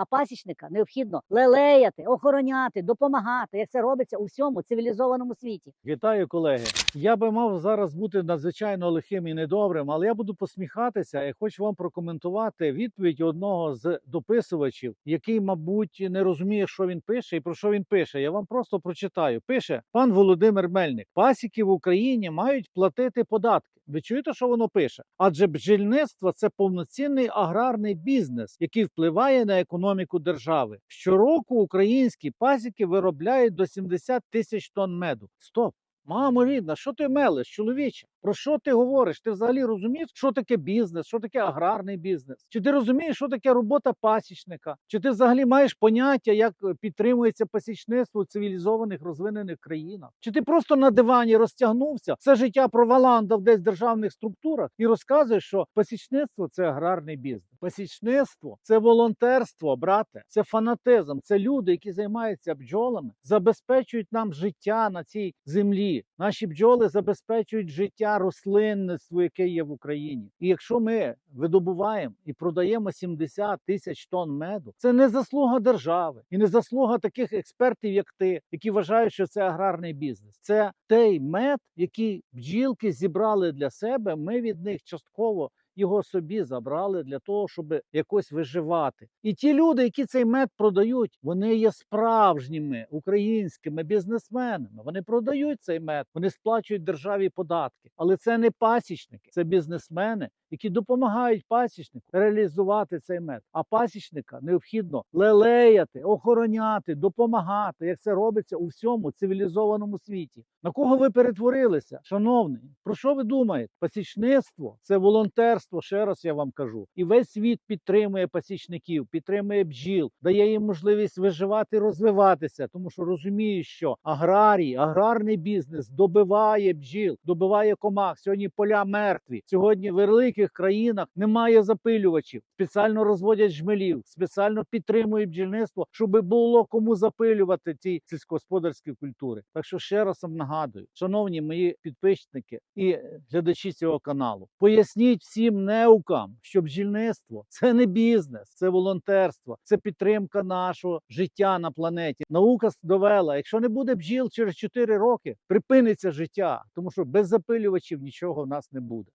А пасічника необхідно лелеяти, охороняти, допомагати, як це робиться у всьому цивілізованому світі. Вітаю, колеги. Я би мав зараз бути надзвичайно лихим і недобрим, але я буду посміхатися і хочу вам прокоментувати відповідь одного з дописувачів, який, мабуть, не розуміє, що він пише і про що він пише. Я вам просто прочитаю. Пише пан Володимир Мельник: пасіки в Україні мають платити податки. Ви чуєте, що воно пише? Адже бджільництво це повноцінний аграрний бізнес, який впливає на економіку держави. Щороку українські пасіки виробляють до 70 тисяч тонн меду. Стоп! Мамо рідна, що ти мелиш, чоловіче? Про що ти говориш? Ти взагалі розумієш, що таке бізнес, що таке аграрний бізнес? Чи ти розумієш, що таке робота пасічника? Чи ти взагалі маєш поняття, як е, підтримується пасічництво в цивілізованих розвинених країнах? Чи ти просто на дивані розтягнувся, все життя проваландав десь в державних структурах і розказуєш, що пасічництво це аграрний бізнес? Пасічництво це волонтерство, брате, це фанатизм, це люди, які займаються бджолами, забезпечують нам життя на цій землі. Наші бджоли забезпечують життя рослинництву, яке є в Україні. І якщо ми видобуваємо і продаємо 70 тисяч тонн меду, це не заслуга держави і не заслуга таких експертів, як ти, які вважають, що це аграрний бізнес. Це той мед, який бджілки зібрали для себе. Ми від них частково його собі забрали для того, щоб якось виживати. І ті люди, які цей мед продають, вони є справжніми українськими бізнесменами. Вони продають цей мед, вони сплачують державі податки. Але це не пасічники, це бізнесмени, які допомагають пасічнику реалізувати цей мед. А пасічника необхідно лелеяти, охороняти, допомагати, як це робиться у всьому цивілізованому світі. На кого ви перетворилися, шановний? Про що ви думаєте? Пасічництво це волонтерство. Ще раз я вам кажу. І весь світ підтримує пасічників, підтримує бджіл, дає їм можливість виживати, розвиватися, тому що розуміє, що аграрій, аграрний бізнес добиває бджіл, добиває комах. Сьогодні поля мертві. Сьогодні в великих країнах немає запилювачів. Спеціально розводять жмелів, спеціально підтримують бджільництво, щоб було кому запилювати ці сільськогосподарські культури. Так що ще раз вам нагадую, шановні мої підписники і глядачі цього каналу, поясніть всім неукам, що бджільництво це не бізнес, це волонтерство, це підтримка нашого життя на планеті. Наука довела, якщо не буде бджіл через 4 роки, припиниться життя, тому що без запилювачів нічого в нас не буде.